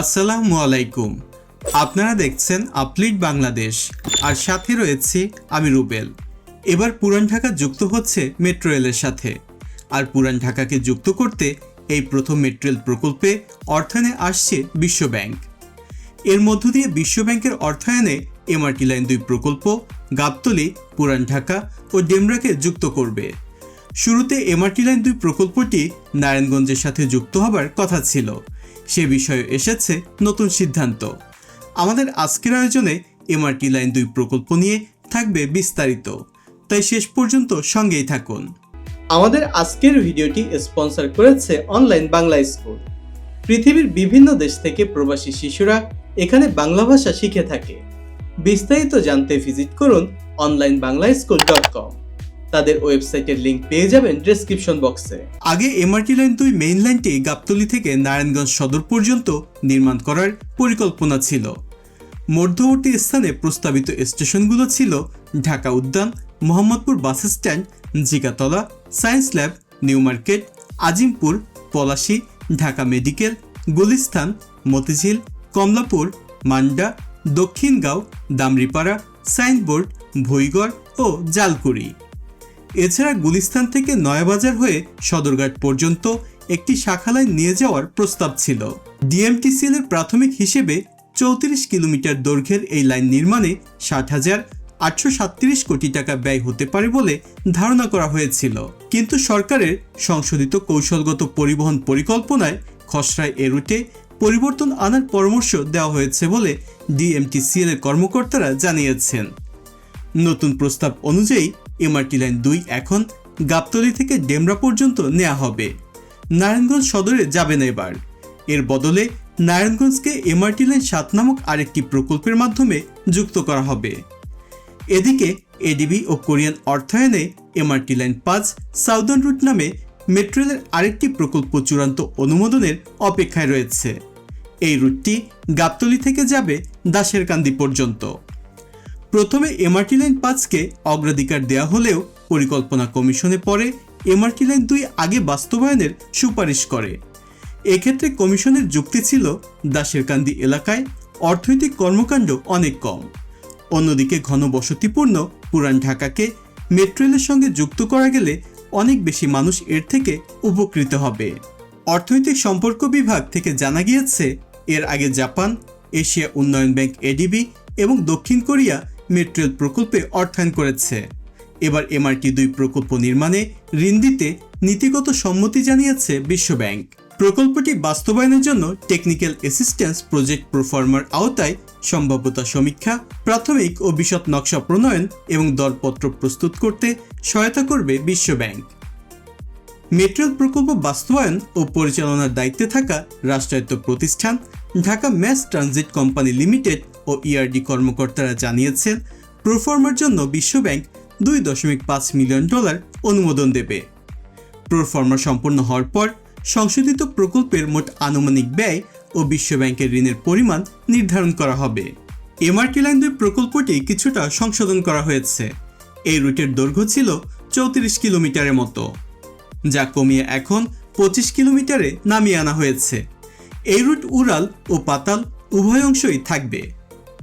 আসসালামু আলাইকুম। আপনারা দেখছেন আপলিট বাংলাদেশ, আর সাথে রয়েছে আমি রুবেল। এবার পুরান ঢাকা যুক্ত হচ্ছে মেট্রো রেলের সাথে। আর পুরান ঢাকাকে যুক্ত করতে এই প্রথম মেট্রো রেল প্রকল্পে অর্থায়নে আসছে বিশ্ব ব্যাংক। এর মধ্য দিয়ে বিশ্ব ব্যাংকের অর্থায়নে এমআরটি লাইন দুই প্রকল্প গাবতলি, পুরান ঢাকা ও ডেমরাকে যুক্ত করবে। শুরুতে এমআরটি লাইন দুই প্রকল্পটি নারায়ণগঞ্জের সাথে যুক্ত হবার কথা ছিল। সে বিষয়ে এসেছে নতুন সিদ্ধান্ত। আমাদের আজকের আয়োজনে এমআরটি লাইন দুই প্রকল্প নিয়ে থাকবে বিস্তারিত। তাই শেষ পর্যন্ত সঙ্গেই থাকুন। আমাদের আজকের ভিডিওটি স্পন্সর করেছে অনলাইন বাংলা স্কুল। পৃথিবীর বিভিন্ন দেশ থেকে প্রবাসী শিশুরা এখানে বাংলা ভাষা শিখে থাকে। বিস্তারিত জানতে ভিজিট করুন online Bangla school dot com. তাদের ওয়েবসাইটের লিংক পেয়ে যাবেন ডেসক্রিপশন বক্সে আগে এমআরটি লাইন দুই মেইন লাইনটি গাবতলী থেকে নারায়ণগঞ্জ সদর পর্যন্ত নির্মাণ করার পরিকল্পনা ছিল। মধ্যবর্তী স্থানে প্রস্তাবিত স্টেশনগুলো ছিল Dhaka Udyan, Mohammadpur bus stand, Zigatola, science lab, new market, Azimpur, Palashi, Dhaka medical, Gulistan, Motijheel, Kamalapur, Manda, Dakshingaon Damripara signboard, Bhuigar ও জালকুড়ি। এছাড়া গুলিস্তান থেকে নয়াবাজার হয়ে সদরঘাট পর্যন্ত একটি শাখা লাইন নিয়ে যাওয়ার প্রস্তাব ছিল। ডিএমটিসিএল এর প্রাথমিক হিসেবে চৌত্রিশ কিলোমিটার দৈর্ঘ্যের এই লাইন নির্মাণে ষাট হাজার আটশো সাতত্রিশ কোটি টাকা ব্যয় হতে পারে বলে ধারণা করা হয়েছিল। কিন্তু সরকারের সংশোধিত কৌশলগত পরিবহন পরিকল্পনায় খসড়ায় এ রুটে পরিবর্তন আনার পরামর্শ দেওয়া হয়েছে বলে ডিএমটিসিএল এর কর্মকর্তারা জানিয়েছেন। নতুন প্রস্তাব অনুযায়ী এমআরটি লাইন দুই এখন গাবতলি থেকে ডেমরা পর্যন্ত নেওয়া হবে। নারায়ণগঞ্জ সদরে যাবে না এবার। এর বদলে নারায়ণগঞ্জকে এমআরটি লাইন সাত নামক আরেকটি প্রকল্পের মাধ্যমে যুক্ত করা হবে। এদিকে এডিবি ও কোরিয়ান অর্থায়নে এমআরটি লাইন পাঁচ সাউদার্ন রুট নামে মেট্রো রেলের আরেকটি প্রকল্প চূড়ান্ত অনুমোদনের অপেক্ষায় রয়েছে। এই রুটটি গাবতলি থেকে যাবে দাসেরকান্দি পর্যন্ত। প্রথমে এমআরটি লাইন পাঁচকে অগ্রাধিকার দেওয়া হলেও পরিকল্পনা কমিশনে পরে এমআরটি লাইন দুই আগে বাস্তবায়নের সুপারিশ করে। এক্ষেত্রে কমিশনের যুক্তি ছিল দাসেরকান্দি এলাকায় অর্থনৈতিক কর্মকাণ্ড অনেক কম। অন্যদিকে ঘনবসতিপূর্ণ পুরান ঢাকাকে মেট্রো রেলের সঙ্গে যুক্ত করা গেলে অনেক বেশি মানুষ এর থেকে উপকৃত হবে। অর্থনৈতিক সম্পর্ক বিভাগ থেকে জানা গিয়েছে, এর আগে জাপান, এশিয়া উন্নয়ন ব্যাংক এডিবি এবং দক্ষিণ কোরিয়া মেট্রো প্রকল্পে অর্থায়ন করেছে। এবার এমআরটি দুই প্রকল্প নির্মাণে ঋণ দিতে নীতিগত সম্মতি জানিয়েছে বিশ্বব্যাংক। প্রকল্পটি বাস্তবায়নের জন্য টেকনিক্যাল অ্যাসিস্ট্যান্স প্রজেক্ট প্রফর্মার আওতায় সম্ভাব্যতা সমীক্ষা, প্রাথমিক ও বিশদ নকশা প্রণয়ন এবং দরপত্র প্রস্তুত করতে সহায়তা করবে বিশ্বব্যাংক। মেট্রো রেল প্রকল্প বাস্তবায়ন ও পরিচালনার দায়িত্বে থাকা রাষ্ট্রায়ত্ত প্রতিষ্ঠান Dhaka mass transit company limited ও ইআরডি কর্মকর্তারা জানিয়েছেন, প্রোফর্মার জন্য বিশ্বব্যাংক দুই দশমিক পাঁচ মিলিয়ন ডলার অনুমোদন দেবে। প্রোফর্মা সম্পূর্ণ হওয়ার পর সংশোধিত প্রকল্পের মোট আনুমানিক ব্যয় ও বিশ্বব্যাংকের ঋণের পরিমাণ নির্ধারণ করা হবে। এমআরটি লাইন দুই প্রকল্পটি কিছুটা সংশোধন করা হয়েছে। এই রুটের দৈর্ঘ্য ছিল চৌত্রিশ কিলোমিটারের মতো, যা কমিয়ে এখন পঁচিশ কিলোমিটারে নামিয়ে আনা হয়েছে। এই রুট উড়াল ও পাতাল উভয় অংশই থাকবে।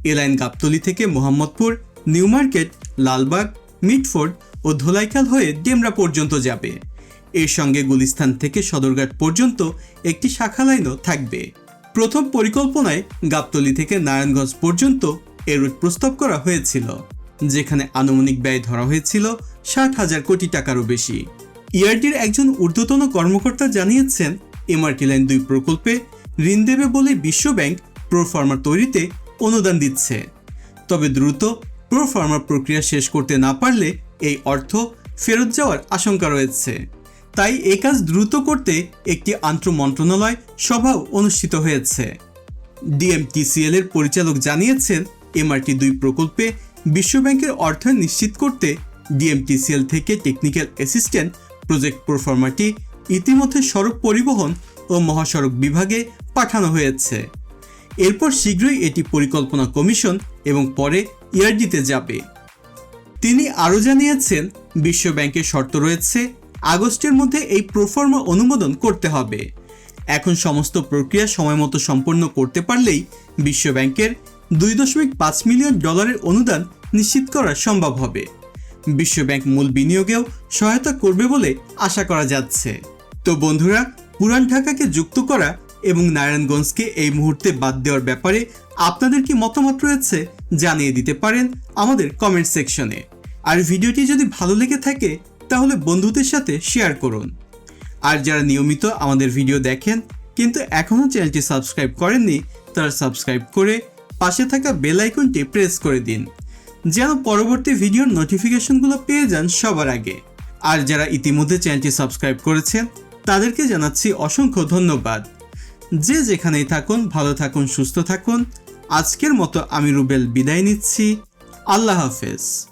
এ লাইন গাবতলি থেকে মোহাম্মদপুর, নিউ মার্কেট, লালবাগ, মিটফোর্ড ও ধোলাইখাল হয়ে ডেমরা পর্যন্ত যাবে। এর সঙ্গে গুলিস্তান থেকে সদরঘাট পর্যন্ত একটি শাখা লাইনও থাকবে। প্রথম পরিকল্পনায় গাবতলি থেকে নারায়ণগঞ্জ পর্যন্ত এ রুট প্রস্তাব করা হয়েছিল, যেখানে আনুমানিক ব্যয় ধরা হয়েছিল ষাট হাজার কোটি টাকারও বেশি। ইআরডির একজন ঊর্ধ্বতন কর্মকর্তা জানিয়েছেন, এমআরটি লাইন দুই প্রকল্পে ঋণ দেবে বলে বিশ্বব্যাংক প্রোফার্মার তৈরিতে অনুদান দিচ্ছে। তবে দ্রুত প্রোফার্মার প্রক্রিয়া শেষ করতে না পারলে এই অর্থ ফেরত যাওয়ার আশঙ্কা রয়েছে। তাই এই কাজ দ্রুত করতে একটি আন্তঃ মন্ত্রণালয় সভাও অনুষ্ঠিত হয়েছে। ডিএমটিসিএল এর পরিচালক জানিয়েছেন, এমআরটি দুই প্রকল্পে বিশ্বব্যাংকের অর্থায়ন নিশ্চিত করতে ডিএমটিসিএল থেকে টেকনিক্যাল অ্যাসিস্ট্যান্ট প্রজেক্ট প্রফর্মাটি ইতিমধ্যে সড়ক পরিবহন ও মহাসড়ক বিভাগে পাঠানো হয়েছে। এরপর শীঘ্রই এটি পরিকল্পনা কমিশন এবং পরে ইয়ারডিতে যাবে। তিনি আরও জানিয়েছেন বিশ্বব্যাংকের শর্ত রয়েছে, আগস্টের মধ্যে এই প্রফর্মা অনুমোদন করতে হবে। এখন সমস্ত প্রক্রিয়া সময়মতো সম্পন্ন করতে পারলেই বিশ্বব্যাংকের দুই দশমিক পাঁচ মিলিয়ন ডলারের অনুদান নিশ্চিত করা সম্ভব হবে। বিশ্বব্যাংক মূল বিনিয়োগেও সহায়তা করবে বলে আশা করা যাচ্ছে। তো বন্ধুরা পুরান ঢাকাকে যুক্ত করা এবং নারায়ণগঞ্জকে এই মুহূর্তে বাদ দেওয়ার ব্যাপারে আপনাদের কি মতামত রয়েছে জানিয়ে দিতে পারেন আমাদের কমেন্ট সেকশনে আর ভিডিওটি যদি ভালো লেগে থাকে, তাহলে বন্ধুদের সাথে শেয়ার করুন। আর যারা নিয়মিত আমাদের ভিডিও দেখেন, কিন্তু এখনও চ্যানেলটি সাবস্ক্রাইব করেননি, তারা সাবস্ক্রাইব করে পাশে থাকা বেল আইকনটি প্রেস করে দিন। যেন পরবর্তী ভিডিওর নোটিফিকেশনগুলো পেয়ে যান সবার আগে। আর যারা ইতিমধ্যে চ্যানেলটি সাবস্ক্রাইব করেছেন তাদেরকে জানাচ্ছি অসংখ্য ধন্যবাদ। যে যেখানেই থাকুন, ভালো থাকুন, সুস্থ থাকুন। আজকের মতো আমি রুবেল বিদায় নিচ্ছি। আল্লাহ হাফেজ।